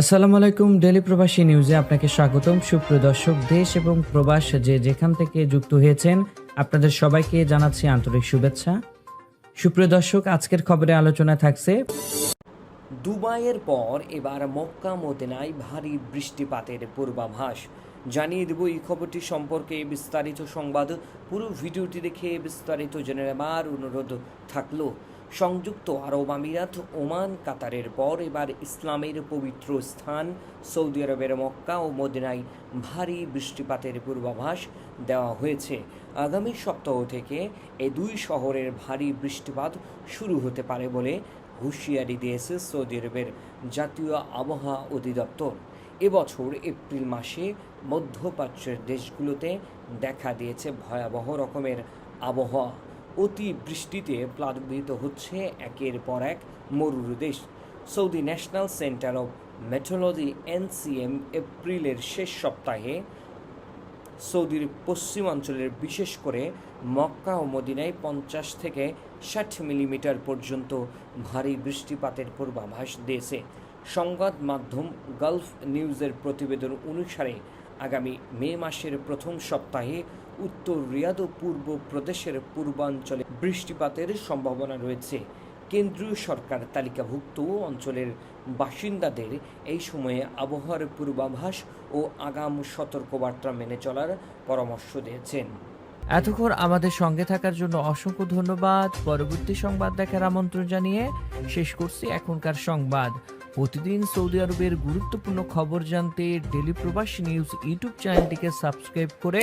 আসসালামু আলাইকুম ডেলি প্রবাসী নিউজে আপনাকে স্বাগতম। সুপ্রিয় দর্শক, দেশ এবং প্রবাস যে যেখান থেকে যুক্ত হয়েছেন, আপনাদের সবাইকে জানাচ্ছি আন্তরিক শুভেচ্ছা। সুপ্রিয় দর্শক, আজকের খবরে আলোচনা থাকছে, দুবাইয়ের পর এবার মক্কা, মদিনায় ভারী বৃষ্টিপাতের পূর্বাভাস। জানিয়ে দেব এই খবরটি সম্পর্কে বিস্তারিত সংবাদ। পুরো ভিডিওটি দেখে বিস্তারিত জেনে নেবার অনুরোধ থাকল। সংযুক্ত আরব আমিরাত, ওমান, কাতারের পর এবার ইসলামের পবিত্র স্থান সৌদি আরবের মক্কা ও মদিনায় ভারী বৃষ্টিপাতের পূর্বাভাস দেওয়া হয়েছে। আগামী সপ্তাহ থেকে এ দুই শহরের ভারী বৃষ্টিপাত শুরু হতে পারে বলে হুঁশিয়ারি দিয়েছে সৌদি আরবের জাতীয় আবহাওয়া অধিদপ্তর। এবছর এপ্রিল মাসে মধ্যপ্রাচ্যের দেশগুলোতে দেখা দিয়েছে ভয়াবহ রকমের আবহাওয়া। অতি বৃষ্টিতে প্লাবিত হচ্ছে একের পর এক মরুর দেশ। Saudi national centre of metrology NCM এপ্রিলের শেষ সপ্তাহে সৌদির পশ্চিমাঞ্চলের, বিশেষ করে মক্কা ও মদিনায় পঞ্চাশ থেকে ষাট মিলিমিটার পর্যন্ত ভারী বৃষ্টিপাতের পূর্বাভাস দিয়েছে। সংবাদ মাধ্যম গালফ নিউজের প্রতিবেদন অনুসারে, আগামী মে মাসের প্রথম সপ্তাহে উত্তর রিয়াদ ও পূর্ব প্রদেশের পূর্বাঞ্চলে বৃষ্টিপাতের সম্ভাবনা রয়েছে। কেন্দ্রীয় সরকার তালিকাভুক্ত অঞ্চলের বাসিন্দাদের এই সময়ে আবহাওয়ার পূর্বাভাস ও আগাম সতর্কবার্তা মেনে চলার পরামর্শ দিয়েছেন। এতক্ষণ আমাদের সঙ্গে থাকার জন্য অসংখ্য ধন্যবাদ। পরবর্তী সংবাদ দেখার আমন্ত্রণ জানিয়ে শেষ করছি এখনকার সংবাদ। প্রতিদিন সৌদি আরবের গুরুত্বপূর্ণ খবর জানতে ডেলি প্রবাসী নিউজ ইউটিউব চ্যানেলটিকে সাবস্ক্রাইব করে